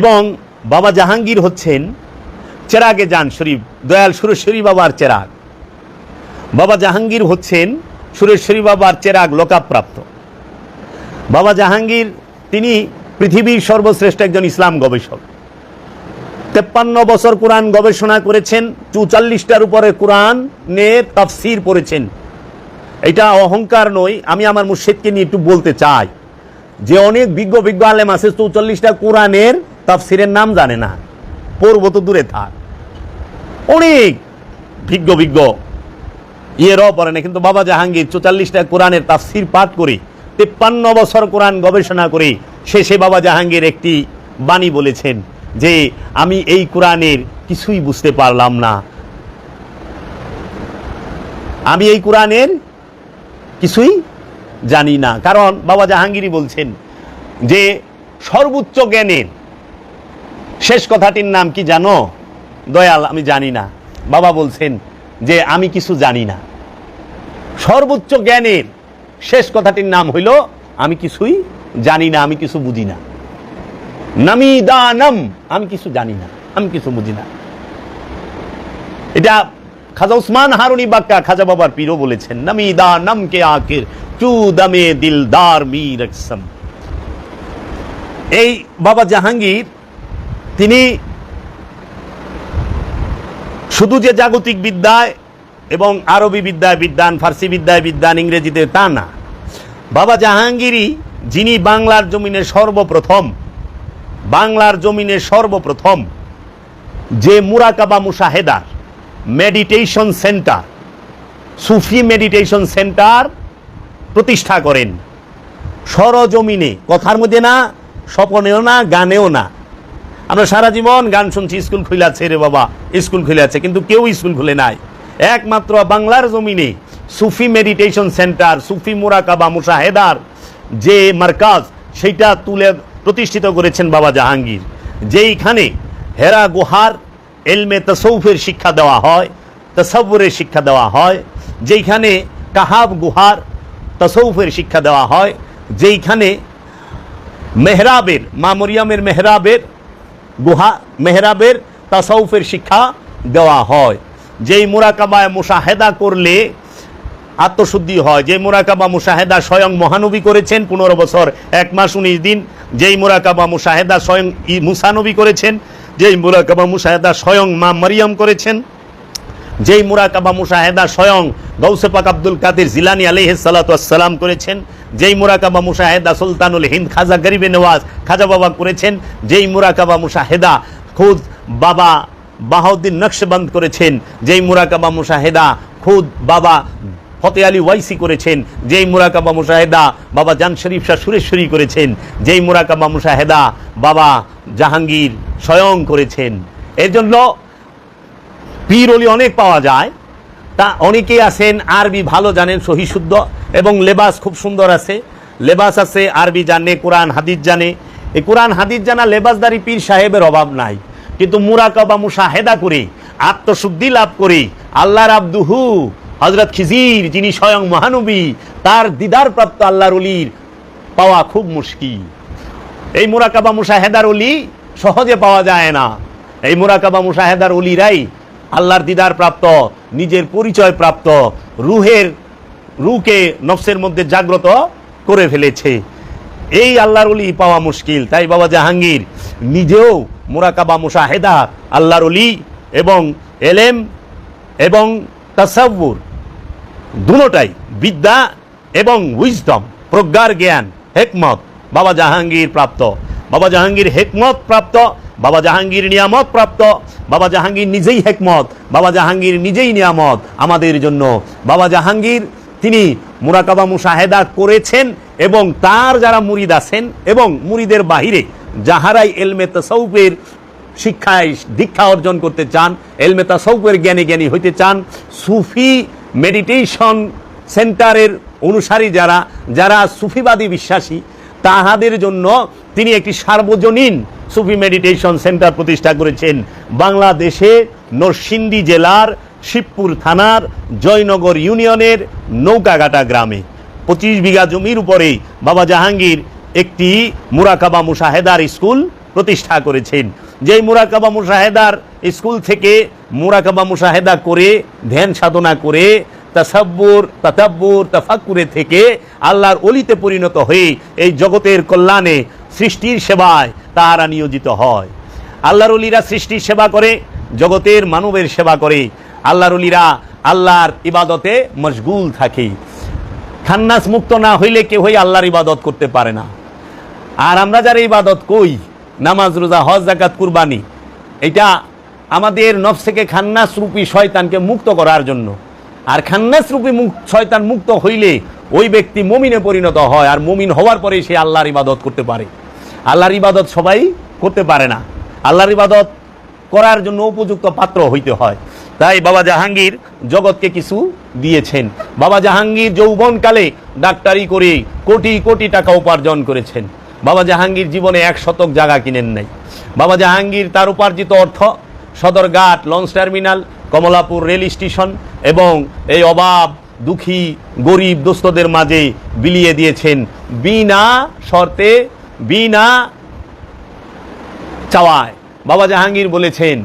এবং বাবা জাহাঙ্গীর হচ্ছেন চেরাগে যান শরীফ, দয়াল সুরেশ্বরী বাবার চেরাগ। বাবা জাহাঙ্গীর হচ্ছেন সুরেশ্বরী বাবার চেরাগ লোকাপ্রাপ্ত। বাবা জাহাঙ্গীর, তিনি পৃথিবীর সর্বশ্রেষ্ঠ একজন ইসলাম গবেষক। তেপ্পান্ন বছর কোরআন গবেষণা করেছেন, চুচাল্লিশটার উপরে কোরআন কোরআনের তাফসির পড়েছেন। এটা অহংকার নয়, আমি আমার মুর্শিদকে নিয়ে একটু বলতে চাই যে অনেক বিজ্ঞ বিজ্ঞ আলেম আছে, চৌচল্লিশটা কোরআনের তাফসিরের নাম জানে না। পড়ব তো দূরে থাক। অনেক ভিজ্ঞ বিজ্ঞ ইয়েরও পড়ে না, কিন্তু বাবা জাহাঙ্গীর চৌচল্লিশটা কোরআনের তাফসির পাঠ করে, তেপ্পান্ন বছর কোরআন গবেষণা করে, শেষে বাবা জাহাঙ্গীর একটি বাণী বলেছেন যে, আমি এই কোরআনের কিছুই বুঝতে পারলাম না। আমি এই কোরআনের কিছুই জানি না। কারণ বাবা জাহাঙ্গীরই বলছেন যে, সর্বোচ্চ জ্ঞানের শেষ কথাটির নাম কি জানো? দয়াল, আমি জানি না। বাবা বলছেন যে আমি কিছু জানি না। সর্বোচ্চ জ্ঞানের শেষ কথাটির নাম হইল, আমি কিছুই জানি না, আমি কিছু বুঝি না। নামি দানম আমি কিছু জানি না, আমি কিছু বুঝি না। এটা খাজা উসমান হারুনি বাক্কা খাজা বাবার পীরও বলেছেন নামি দানম কে আকির চু দামে দিলদার মীর আকসম। এই বাবা জাহাঙ্গীর তিনি শুধু যে জাগতিক বিদ্যায় এবং আরবি বিদ্যায় বিদ্যান, ফার্সি বিদ্যায় বিদ্যান, ইংরেজিতে তা না। বাবা জাহাঙ্গীরই, যিনি বাংলার জমিনে সর্বপ্রথম, বাংলার জমিনে সর্বপ্রথম যে মুরাকাবা মুশাহেদার মেডিটেশন সেন্টার, সুফি মেডিটেশন সেন্টার প্রতিষ্ঠা করেন। সরজমিনে, কথার মধ্যে না, স্বপনেও না, গানেও না। আমরা সারা জীবন গান শুনছি, স্কুল খুলে আছে রে বাবা, স্কুল খুলে আছে কিন্তু কেউ স্কুল খুলে নাই। একমাত্র বাংলার জমিনে সুফি মেডিটেশন সেন্টার সুফি মুরাকাবা মুশাহেদার যে মার্কাজ সেইটা তুলে প্রতিষ্ঠিত করেছেন বাবা জাহাঙ্গীর। যেইখানে হেরা গুহার এলমে তসৌফের শিক্ষা দেওয়া হয় তসব্বরের শিক্ষা দেওয়া হয়, যেইখানে কাহাব গুহার তসৌফের শিক্ষা দেওয়া হয়, যেইখানে মেহরাবের, মা মরিয়ামের মেহরাবের গুহা মেহরাবের তাসাউফের শিক্ষা দেওয়া হয়। যেই মুরাকাবায় মুশাহেদা করলে আত্মশুদ্ধি হয় যে মুরাকাবা মুশাহেদা স্বয়ং মহানবী করেছেন, পনেরো বছর, এক মাস উনিশ দিন, যেই মুরাকাবা মুশাহেদা স্বয়ং ই মুসানবী করেছেন, যেই মুরাকাবা মুশাহেদা স্বয়ং মা মরিয়ম করেছেন, যেই মুরাকাবা মুশাহেদা স্বয়ং গৌসে পাক আব্দুল কাদের জিলানি আলহ সালাতাম করেছেন যেই মুরাকাবা মুশাহেদা সুলতানুল হিন্দ খাজা গরিবে নওয়াজ খাজা বাবা করেছেন, যেই মুরাকাবা মুশাহেদা খুদ বাবা বাহাউদ্দিন নকশবন্দ করেছেন, যেই মুরাকাবা মুশাহেদা খুদ বাবা ফতে আলী ওয়াইসি করেছেন, যেই মুরাকাবা মুশাহেদা বাবা জান শরীফ শাহ সুরেশ্বরী করেছেন, যেই মুরাকাবা মুশাহেদা বাবা জাহাঙ্গীর স্বয়ং করেছেন। এর জন্য পীর অলি অনেক পাওয়া যায়, তা অনেকেই আছেন, আরবি ভালো জানেন সহি শুদ্ধ এবং লেবাস খুব সুন্দর আছে। লেবাস আছে, আরবি জানে, কোরআন, হাদিস জানে। এই কোরআন, হাদিস জানা লেবাসদারি পীর সাহেবের অভাব নাই। কিন্তু মুরাকাবা, মুশাহেদা করে, আত্মশুদ্ধি লাভ করে, আল্লাহর আব্দুহু হজরত খিজির, যিনি স্বয়ং মহানবী, তার দিদার প্রাপ্ত আল্লাহর অলির পাওয়া খুব মুশকিল। এই মুরাকাবা, মুশাহেদার অলি সহজে পাওয়া যায় না। এই মুরাকাবা, মুশাহেদার অলিরাই আল্লাহর দিদার প্রাপ্ত নিজের পরিচয় প্রাপ্ত রুহের রুকে নফসের মধ্যে জাগ্রত করে ফেলেছে। এই আল্লাহর অলি পাওয়া মুশকিল। তাই বাবা জাহাঙ্গীর নিজেও মুরাকাবা মুশাহেদা, আল্লাহর অলি এবং এলেম এবং তাসাব্বুর দুটোটাই বিদ্যা এবং উইজডম প্রজ্ঞার জ্ঞান, হেকমত বাবা জাহাঙ্গীর প্রাপ্ত। বাবা জাহাঙ্গীর হেকমত প্রাপ্ত, বাবা জাহাঙ্গীর নিয়ামত প্রাপ্ত, বাবা জাহাঙ্গীর নিজেই হেকমত, বাবা জাহাঙ্গীর নিজেই নিয়ামত আমাদের জন্য। বাবা জাহাঙ্গীর তিনি মুরাকাবা মুশাহেদা করেছেন এবং তার যারা মুরিদ আছেন এবং মুরিদের বাহিরে যাহারাই এলমে তসৌফের শিক্ষায় দীক্ষা অর্জন করতে চান, এলমে তাসৌফের জ্ঞানী জ্ঞানী হইতে চান, সুফি মেডিটেশন সেন্টারের অনুসারী যারা যারা সুফিবাদী বিশ্বাসী, তাহাদের জন্য তিনি একটি সার্বজনীন সুফি মেডিটেশন সেন্টার প্রতিষ্ঠা করেছেন। বাংলাদেশে নরসিংদী জেলার শিবপুর থানার জয়নগর ইউনিয়নের নৌকাঘাটা গ্রামে। পঁচিশ বিঘা জমির উপরে বাবা জাহাঙ্গীর একটি মুরাকাবা মুশাহেদার স্কুল প্রতিষ্ঠা করেছেন। যেই মুরাকাবা মুশাহেদার স্কুল থেকে মুরাকাবা মুশাহেদা করে, ধ্যান সাধনা করে, তাসাব্বুর, তাতাব্বুর, তাফাক্কুরে থেকে আল্লাহর অলিতে পরিণত হয়ে এই জগতের কল্যাণে সৃষ্টির সেবায় তারা নিয়োজিত হয়। আল্লাহর অলিরা সৃষ্টির সেবা করে, জগতের মানবের সেবা করে। আল্লাহর অলিরা আল্লাহর ইবাদতে মশগুল থাকে খান্নাস মুক্ত না হইলে কেউ কেউই আল্লাহর ইবাদত করতে পারে না। আর আমরা যারা ইবাদত কই, নামাজ, রোজা, হজ জাকাত কুরবানি, এটা আমাদের নফস থেকে খান্নাস রূপী শয়তানকে মুক্ত করার জন্য। আর খান্নাস রূপী শয়তান মুক্ত হইলে ওই ব্যক্তি মমিনে পরিণত হয় আর মমিন হওয়ার পরে সে আল্লাহর ইবাদত করতে পারে। আল্লাহর ইবাদত সবাই করতে পারে না। আল্লাহর ইবাদত করার জন্য উপযুক্ত পাত্র হইতে হয়। তাই বাবা জাহাঙ্গীর জগৎকে কিছু দিয়েছেন। বাবা জাহাঙ্গীর যৌবনকালে ডাক্তারি করে কোটি কোটি টাকা উপার্জন করেছেন। বাবা জাহাঙ্গীর জীবনে এক শতক জায়গা কিনেন নাই। বাবা জাহাঙ্গীর তার উপার্জিত অর্থ Sadarghat launch terminal, Kamalapur rail station এবং এই অভাব দুঃখী, গরিব দোস্তদের মাঝে বিলিয়ে দিয়েছেন বিনা শর্তে, বিনা চাওয়ায়। বাবা জাহাঙ্গীর বলেছেন